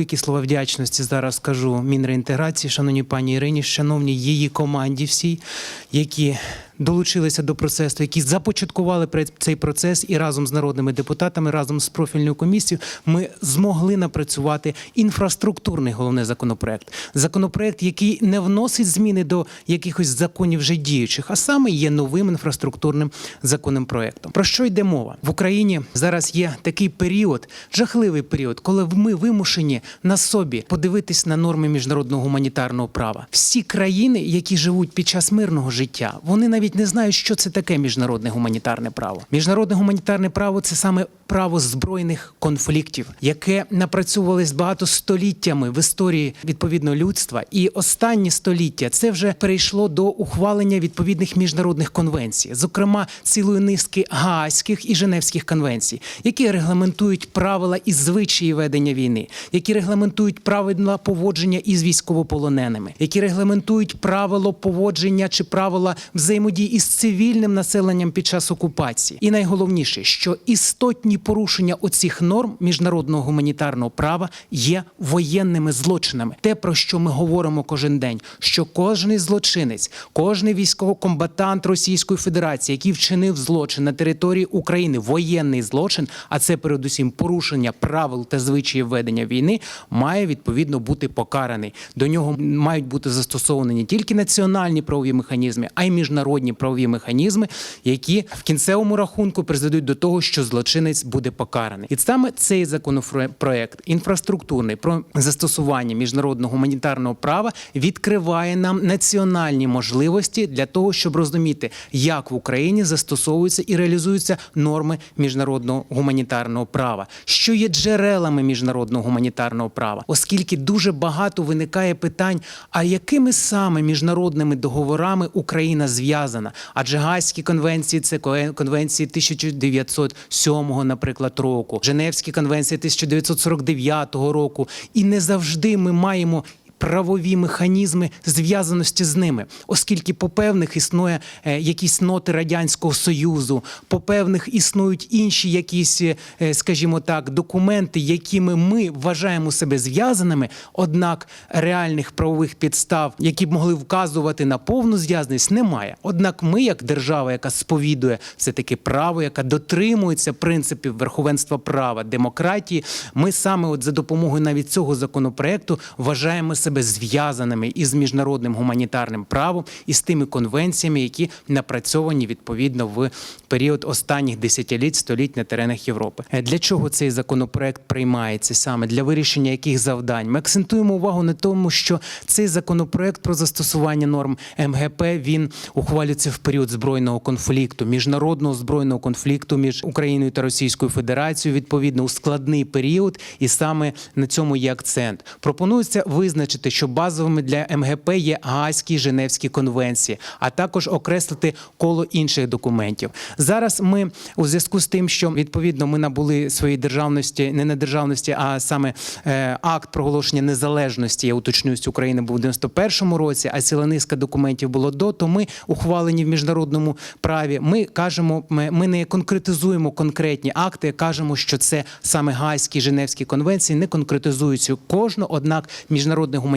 великі слова вдячності зараз скажу Мінреінтеграції, шановній пані Ірині, шановній її команді всій, які долучилися до процесу, які започаткували цей процес і разом з народними депутатами, разом з профільною комісією, ми змогли напрацювати інфраструктурний головний законопроект. Законопроект, який не вносить зміни до якихось законів вже діючих, а саме є новим інфраструктурним законним проектом. Про що йде мова в Україні? Зараз є такий період, жахливий період, коли ми вимушені на собі подивитись на норми міжнародного гуманітарного права. Всі країни, які живуть під час мирного життя, вони навіть не знають, що це таке міжнародне гуманітарне право. Міжнародне гуманітарне право це саме право збройних конфліктів, яке напрацьовувалось багато століттями в історії відповідно людства. І останні століття це вже перейшло до ухвалення відповідних міжнародних конвенцій, зокрема цілої низки Гаазьких і Женевських конвенцій, які регламентують правила і звичаї ведення війни, які регламентують правила поводження із військовополоненими, які регламентують правило поводження чи правила взаємодії із цивільним населенням під час окупації. І найголовніше, що істотні порушення оцих норм міжнародного гуманітарного права є воєнними злочинами. Те, про що ми говоримо кожен день, що кожний злочинець, кожний військовокомбатант Російської Федерації, який вчинив злочин на території України, воєнний злочин, а це передусім порушення правил та звичаїв ведення війни, має відповідно бути покараний. До нього мають бути застосовані не тільки національні правові механізми, а й міжнародні правові механізми, які в кінцевому рахунку призведуть до того, що злочинець буде покараний. І саме цей законопроект інфраструктурний про застосування міжнародного гуманітарного права відкриває нам національні можливості для того, щоб розуміти, як в Україні застосовуються і реалізуються норми міжнародного гуманітарного права, що є джерелами міжнародного гуманітарного права, оскільки дуже багато виникає питань, а якими саме міжнародними договорами Україна зв'язана? Адже гайські конвенції це конвенції 1907, наприклад, року, Женевські конвенції 1949 року, і не завжди ми маємо. Правові механізми зв'язаності з ними, оскільки по певних існує е, якісь ноти радянського союзу, по певних існують інші якісь, е, скажімо так, документи, якими ми вважаємо себе зв'язаними, однак реальних правових підстав, які б могли вказувати на повну зв'язаність, немає. Однак, ми, як держава, яка сповідує все таки право, яка дотримується принципів верховенства права, демократії, ми саме от за допомогою навіть цього законопроекту вважаємо себе зв'язаними із міжнародним гуманітарним правом і з тими конвенціями, які напрацьовані відповідно в період останніх десятиліть століть на теренах Європи. Е, Для чого цей законопроект приймається саме для вирішення яких завдань? Ми акцентуємо увагу на тому, що цей законопроект про застосування норм МГП він ухвалюється в період збройного конфлікту, міжнародного збройного конфлікту між Україною та Російською Федерацією, відповідно у складний період, і саме на цьому є акцент. Пропонується визначити, що базовими для МГП є Гаазькі Женевські конвенції, а також окреслити коло інших документів. Зараз ми у зв'язку з тим, що відповідно ми набули своєї державності, не на державності, а саме е, акт проголошення незалежності. Я уточнююсь, України був у 91-му році, а ціла низка документів було до. То ми ухвалені в міжнародному праві. Ми кажемо, ми, ми не конкретизуємо конкретні акти, кажемо, що це саме Гаазькі Женевські конвенції не конкретизуються кожну, однак гуманітарне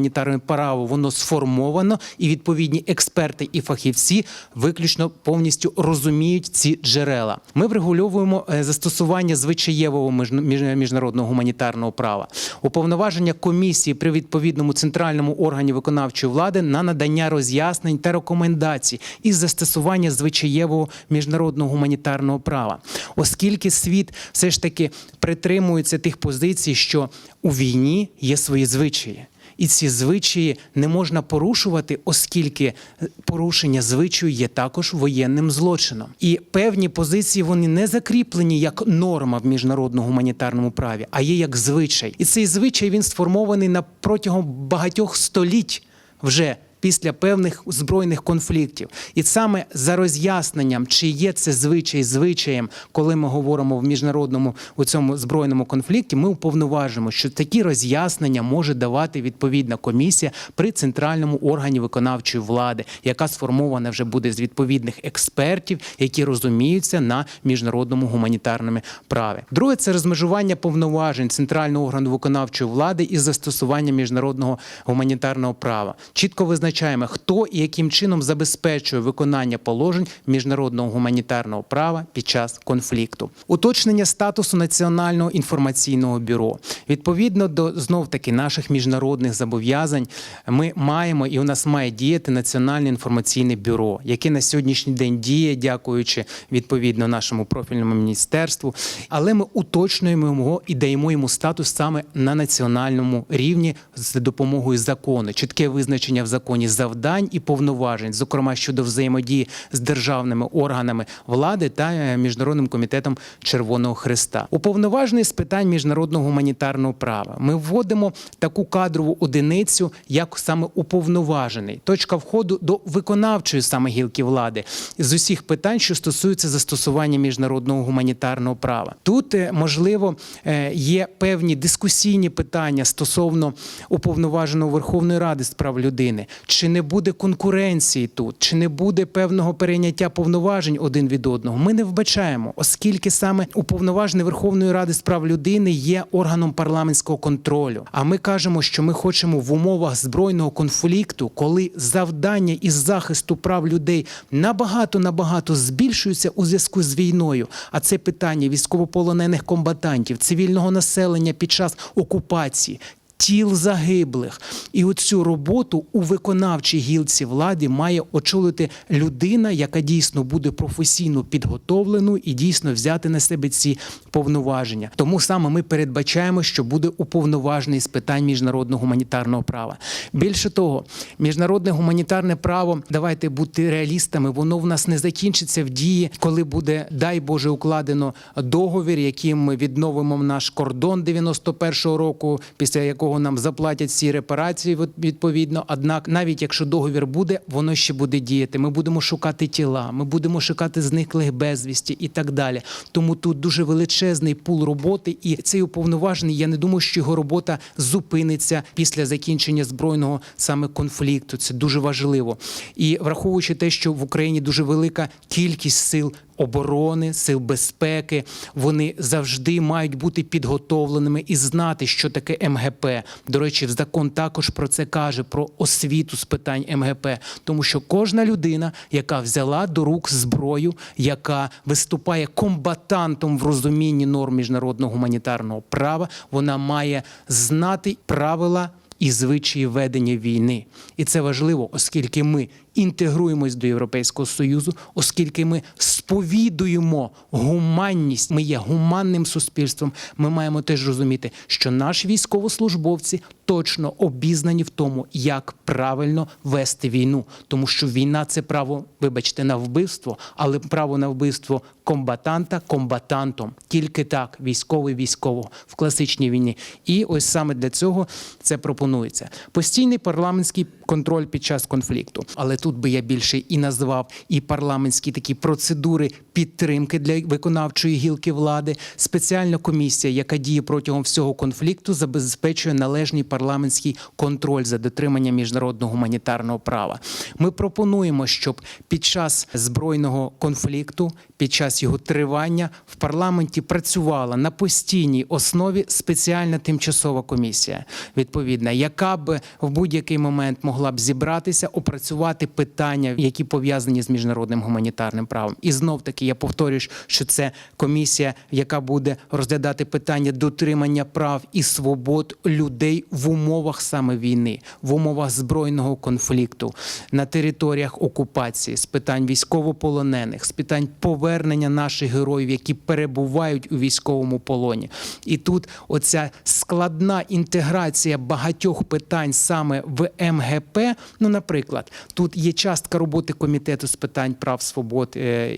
право воно сформовано, і відповідні експерти і фахівці виключно повністю розуміють ці джерела. Ми врегульовуємо е, застосування звичаєвого між- між- міжнародного гуманітарного права, уповноваження комісії при відповідному центральному органі виконавчої влади на надання роз'яснень та рекомендацій із застосування звичаєвого міжнародного гуманітарного права, оскільки світ все ж таки притримується тих позицій, що у війні є свої звичаї. І ці звичаї не можна порушувати, оскільки е, порушення звичаю є також воєнним злочином. І певні позиції вони не закріплені як норма в міжнародному гуманітарному праві, а є як звичай. І цей звичай він сформований на протягом багатьох століть вже після певних збройних конфліктів. І саме за роз'ясненням, чи є це звичай звичаєм, коли ми говоримо в міжнародному у цьому збройному конфлікті, ми уповноважимо, що такі роз'яснення може давати відповідна комісія при центральному органі виконавчої влади, яка сформована вже буде з відповідних експертів, які розуміються на міжнародному гуманітарному праві. Друге це розмежування повноважень центрального органу виконавчої влади із застосування міжнародного гуманітарного права. Чітко визначаємо, хто і яким чином забезпечує виконання положень міжнародного гуманітарного права під час конфлікту. Уточнення статусу національного інформаційного бюро відповідно до знов таки наших міжнародних зобов'язань. Ми маємо і у нас має діяти національне інформаційне бюро, яке на сьогоднішній день діє, дякуючи відповідно нашому профільному міністерству. Але ми уточнюємо його і даємо йому статус саме на національному рівні з допомогою закону, чітке визначення в законі завдань і повноважень, зокрема щодо взаємодії з державними органами влади та е, міжнародним комітетом Червоного Христа. Уповноважений з питань міжнародного гуманітарного права. Ми вводимо таку кадрову одиницю, як саме уповноважений, точка входу до виконавчої саме гілки влади з усіх питань, що стосуються застосування міжнародного гуманітарного права. Тут е, можливо е, є певні дискусійні питання стосовно уповноваженого Верховної Ради з прав людини. Чи не буде конкуренції тут, чи не буде певного перейняття повноважень один від одного? Ми не вбачаємо, оскільки саме уповноважений Верховної Ради з прав людини є органом парламентського контролю. А ми кажемо, що ми хочемо в умовах збройного конфлікту, коли завдання із захисту прав людей набагато набагато збільшуються у зв'язку з війною. А це питання військовополонених комбатантів, цивільного населення під час окупації. Тіл загиблих, і оцю роботу у виконавчій гілці влади має очолити людина, яка дійсно буде професійно підготовленою і дійсно взяти на себе ці повноваження. Тому саме ми передбачаємо, що буде уповноважений з питань міжнародного гуманітарного права. Більше того, міжнародне гуманітарне право, давайте бути реалістами, воно в нас не закінчиться в дії, коли буде, дай Боже, укладено договір, яким ми відновимо наш кордон 91-го року, після якого нам заплатять всі репарації від- відповідно. Однак, навіть якщо договір буде, воно ще буде діяти. Ми будемо шукати тіла, ми будемо шукати зниклих безвісті і так далі. Тому тут дуже величезний пул роботи, і цей уповноважений. Я не думаю, що його робота зупиниться після закінчення збройного саме конфлікту. Це дуже важливо. І враховуючи те, що в Україні дуже велика кількість сил. Оборони, сил безпеки, вони завжди мають бути підготовленими і знати, що таке МГП. До речі, закон також про це каже про освіту з питань МГП, тому що кожна людина, яка взяла до рук зброю, яка виступає комбатантом в розумінні норм міжнародного гуманітарного права, вона має знати правила і звичаї ведення війни. І це важливо, оскільки ми інтегруємось до Європейського Союзу, оскільки ми сповідуємо гуманність, ми є гуманним суспільством. Ми маємо теж розуміти, що наші військовослужбовці точно обізнані в тому, як правильно вести війну, тому що війна це право, вибачте, на вбивство, але право на вбивство комбатанта комбатантом. Тільки так, військовий військового в класичній війні. І ось саме для цього це пропонується. Постійний парламентський контроль під час конфлікту. Але тут би я більше і назвав і парламентські такі процедури підтримки для виконавчої гілки влади. Спеціальна комісія, яка діє протягом всього конфлікту, забезпечує належний парламентський контроль за дотриманням міжнародного гуманітарного права. Ми пропонуємо, щоб під час збройного конфлікту, під час його тривання в парламенті працювала на постійній основі спеціальна тимчасова комісія, відповідна, яка б в будь-який момент могла б зібратися, опрацювати питання, які пов'язані з міжнародним гуманітарним правом. І знов таки я повторюю, що це комісія, яка буде розглядати питання дотримання прав і свобод людей в умовах саме війни, в умовах збройного конфлікту на територіях окупації, з питань військовополонених, з питань повернення наших героїв, які перебувають у військовому полоні. І тут оця складна інтеграція багатьох питань саме в МГП. Ну, наприклад, тут є частка роботи комітету з питань прав свобод е,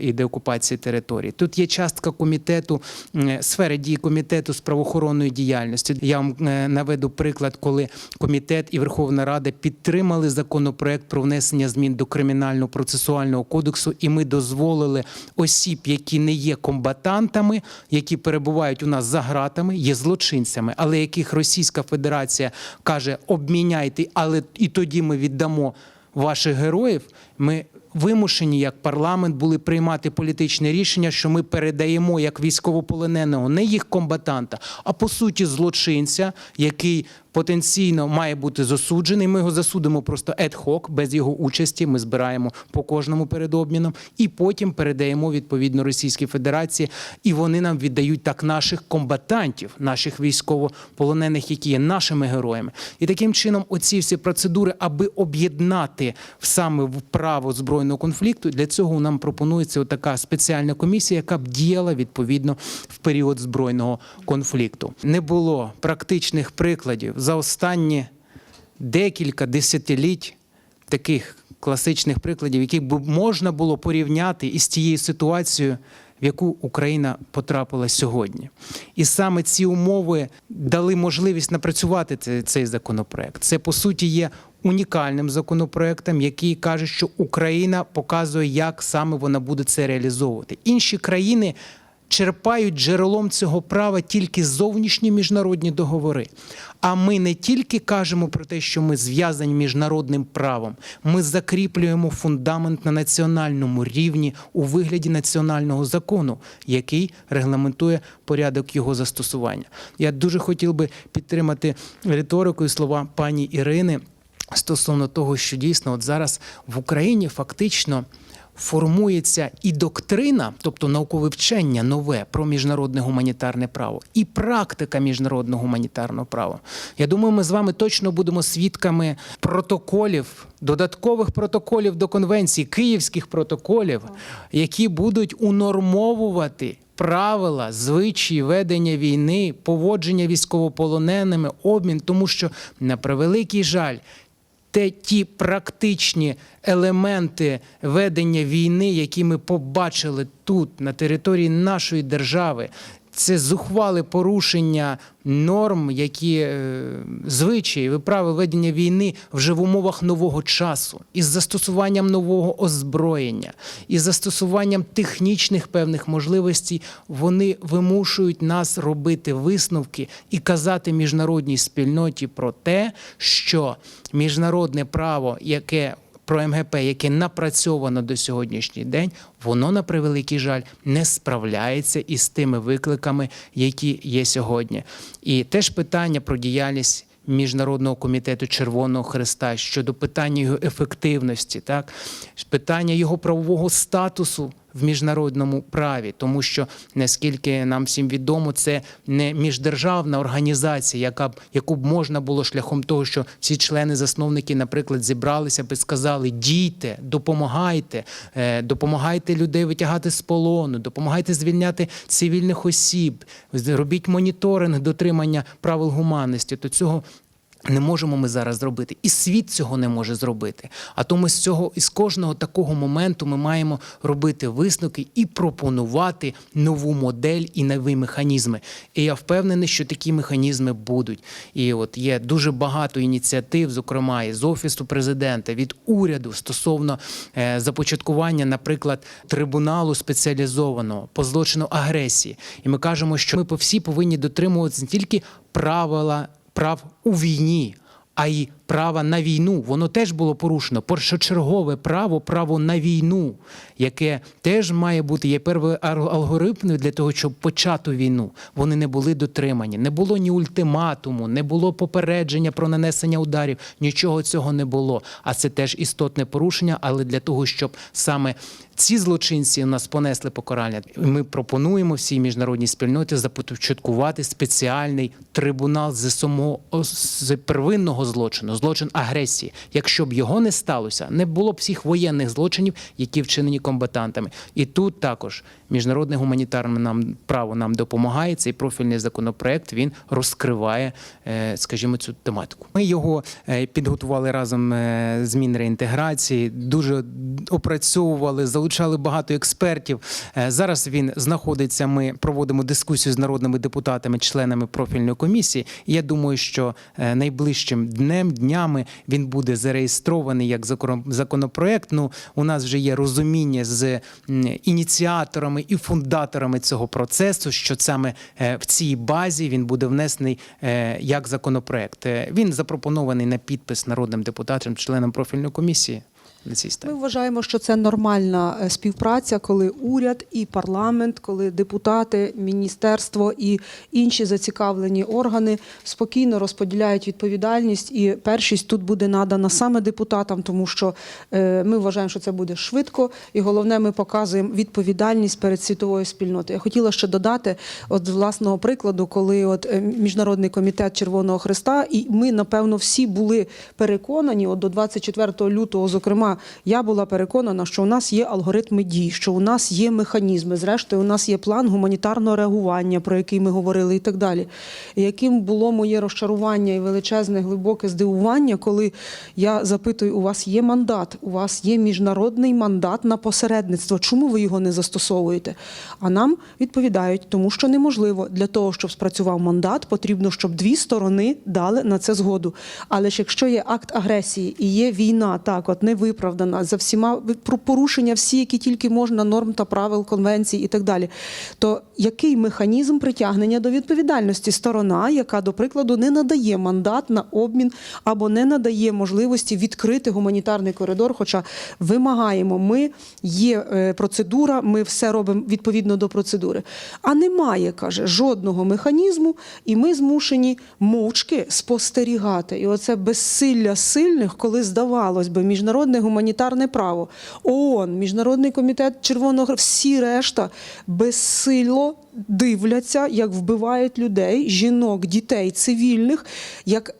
і деокупації території. Тут є частка комітету сфери дії комітету з правоохоронної діяльності. Я вам е, наведу наведу приклад, коли комітет і Верховна Рада підтримали законопроект про внесення змін до кримінального процесуального кодексу, і ми дозволили осіб, які не є комбатантами, які перебувають у нас за гратами, є злочинцями, але яких Російська Федерація каже: обміняйте, але і тоді ми віддамо ваших героїв. Ми вимушені як парламент були приймати політичне рішення, що ми передаємо як військовополоненого не їх комбатанта, а по суті злочинця, який потенційно має бути засуджений. Ми його засудимо просто ad-hoc, без його участі. Ми збираємо по кожному перед обміном, і потім передаємо відповідно Російській Федерації, і вони нам віддають так наших комбатантів, наших військовополонених, які є нашими героями. І таким чином, оці всі процедури, аби об'єднати саме в право збройного конфлікту, для цього нам пропонується така спеціальна комісія, яка б діяла відповідно в період збройного конфлікту. Не було практичних прикладів за останні декілька десятиліть таких класичних прикладів, які б можна було порівняти із тією ситуацією, в яку Україна потрапила сьогодні. І саме ці умови дали можливість напрацювати цей, законопроект. Це по суті є унікальним законопроектом, який каже, що Україна показує, як саме вона буде це реалізовувати. Інші країни черпають джерелом цього права тільки зовнішні міжнародні договори. А ми не тільки кажемо про те, що ми зв'язані міжнародним правом, ми закріплюємо фундамент на національному рівні у вигляді національного закону, який регламентує порядок його застосування. Я дуже хотів би підтримати риторику і слова пані Ірини стосовно того, що дійсно от зараз в Україні фактично формується і доктрина, тобто наукове вчення нове про міжнародне гуманітарне право, і практика міжнародного гуманітарного права. Я думаю, ми з вами точно будемо свідками протоколів, додаткових протоколів до конвенції, київських протоколів, які будуть унормовувати. Правила, звичаї ведення війни, поводження військовополоненими, обмін, тому що на превеликий жаль, те ті практичні елементи ведення війни, які ми побачили тут, на території нашої держави, це зухвале порушення норм, які е, звичаї, і ведення війни вже в умовах нового часу, із застосуванням нового озброєння, із застосуванням технічних певних можливостей, вони вимушують нас робити висновки і казати міжнародній спільноті про те, що міжнародне право, яке про МГП, яке напрацьовано до сьогоднішній день, воно на превеликий жаль не справляється із тими викликами, які є сьогодні. І теж питання про діяльність. Міжнародного комітету Червоного Христа щодо питання його ефективності, так питання його правового статусу в міжнародному праві, тому що наскільки нам всім відомо, це не міждержавна організація, яка б яку б можна було шляхом того, що всі члени-засновники, наприклад, зібралися б і сказали: дійте, допомагайте, е, допомагайте людей витягати з полону, допомагайте звільняти цивільних осіб, робіть моніторинг дотримання правил гуманності. То цього не можемо ми зараз зробити, і світ цього не може зробити. А тому з цього із кожного такого моменту ми маємо робити висновки і пропонувати нову модель і нові механізми. І я впевнений, що такі механізми будуть. І от є дуже багато ініціатив, зокрема із офісу президента, від уряду стосовно е, започаткування, наприклад, трибуналу спеціалізованого по злочину агресії. І ми кажемо, що ми по всі повинні дотримуватися не тільки правила прав у війні, а й права на війну. Воно теж було порушено. Першочергове право, право на війну, яке теж має бути є первою для того, щоб почати війну. Вони не були дотримані. Не було ні ультиматуму, не було попередження про нанесення ударів. Нічого цього не було. А це теж істотне порушення. Але для того, щоб саме ці злочинці у нас понесли покарання, ми пропонуємо всій міжнародній спільноті започаткувати спеціальний трибунал з самого з первинного злочину злочин агресії. Якщо б його не сталося, не було б всіх воєнних злочинів, які вчинені комбатантами. І тут також міжнародне гуманітарне нам право нам допомагає. Цей профільний законопроект він розкриває, е, скажімо, цю тематику. Ми його е, підготували разом е, з Мінреінтеграції, дуже опрацьовували, залучали багато експертів. Е, Зараз він знаходиться. Ми проводимо дискусію з народними депутатами, членами профільної комісії. Я думаю, що е, найближчим днем, днями він буде зареєстрований як закон- законопроект. Ну, у нас вже є розуміння з ініціаторами і фундаторами цього процесу, що саме е, в цій базі він буде внесений як законопроект. Він запропонований на підпис народним депутатам, членам профільної комісії на цій Ми вважаємо, що це нормальна е, співпраця, коли уряд і парламент, коли депутати, міністерство і інші зацікавлені органи спокійно розподіляють відповідальність, і першість тут буде надана саме депутатам, тому що е, ми вважаємо, що це буде швидко, і головне, ми показуємо відповідальність перед світовою спільнотою. Я хотіла ще додати, от з власного прикладу, коли от е, міжнародний комітет Червоного Христа, і ми напевно всі були переконані, от до 24 лютого, зокрема, я була переконана, що у нас є алгоритми дій, що у нас є механізми. Зрештою, у нас є план гуманітарного реагування, про який ми говорили, і так далі. І яким було моє розчарування і величезне глибоке здивування, коли я запитую: у вас є мандат, у вас є міжнародний мандат на посередництво. Чому ви його не застосовуєте? А нам відповідають, тому що неможливо для того, щоб спрацював мандат, потрібно, щоб дві сторони дали на це згоду. Але ж якщо є акт агресії і є війна, так от не виправдана за всіма про порушення, всі, які тільки можна, норм та правил конвенцій і так далі, то який механізм притягнення до відповідальності сторона, яка, до прикладу, не надає мандат на обмін або не надає можливості відкрити гуманітарний коридор? Хоча вимагаємо, ми є е, процедура, ми все робимо відповідно до процедури. А немає, каже, жодного механізму, і ми змушені мовчки спостерігати. І оце безсилля сильних, коли здавалось би, міжнародне гуманітарне право, ООН, Міжнародний комітет Червоного всі решта безсило дивляться, як вбивають людей, жінок, дітей, цивільних, як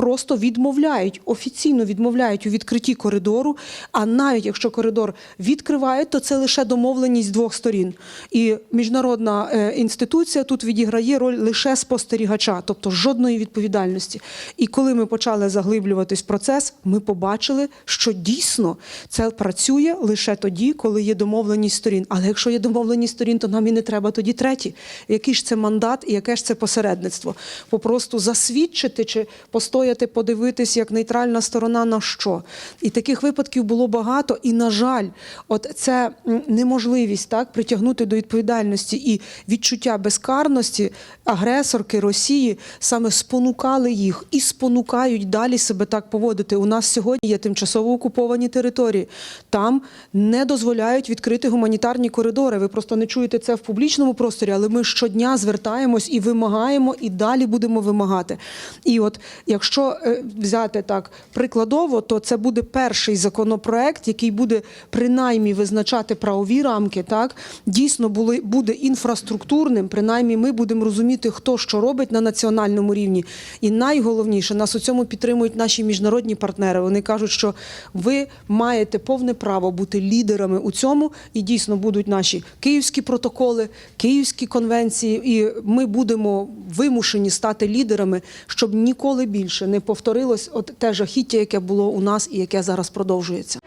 просто відмовляють, офіційно відмовляють у відкритті коридору. А навіть якщо коридор відкривають, то це лише домовленість двох сторін. І міжнародна е, інституція тут відіграє роль лише спостерігача, тобто жодної відповідальності. І коли ми почали заглиблюватись в процес, ми побачили, що дійсно це працює лише тоді, коли є домовленість сторін. Але якщо є домовленість сторін, то нам і не треба тоді треті. Який ж це мандат і яке ж це посередництво? Попросту засвідчити чи постояти, подивитись як нейтральна сторона на що. І таких випадків було багато. І, на жаль, от це неможливість так притягнути до відповідальності і відчуття безкарності агресорки Росії саме спонукали їх і спонукають далі себе так поводити. У нас сьогодні є тимчасово окуповані території. Там не дозволяють відкрити гуманітарні коридори. Ви просто не чуєте це в публічному просторі, але ми щодня звертаємось і вимагаємо, і далі будемо вимагати. І от якщо е, взяти так прикладово, то це буде перший законопроект, який буде принаймні визначати правові рамки. Так дійсно були буде інфраструктурним. Принаймні, ми будемо розуміти, хто що робить на національному рівні. І найголовніше нас у цьому підтримують наші міжнародні партнери. Вони кажуть, що ви маєте повне право бути лідерами у цьому, і дійсно будуть наші київські протоколи, київські конвенції, і ми будемо вимушені стати лідерами, щоб ніколи не повторилось от те жахіття, яке було у нас і яке зараз продовжується.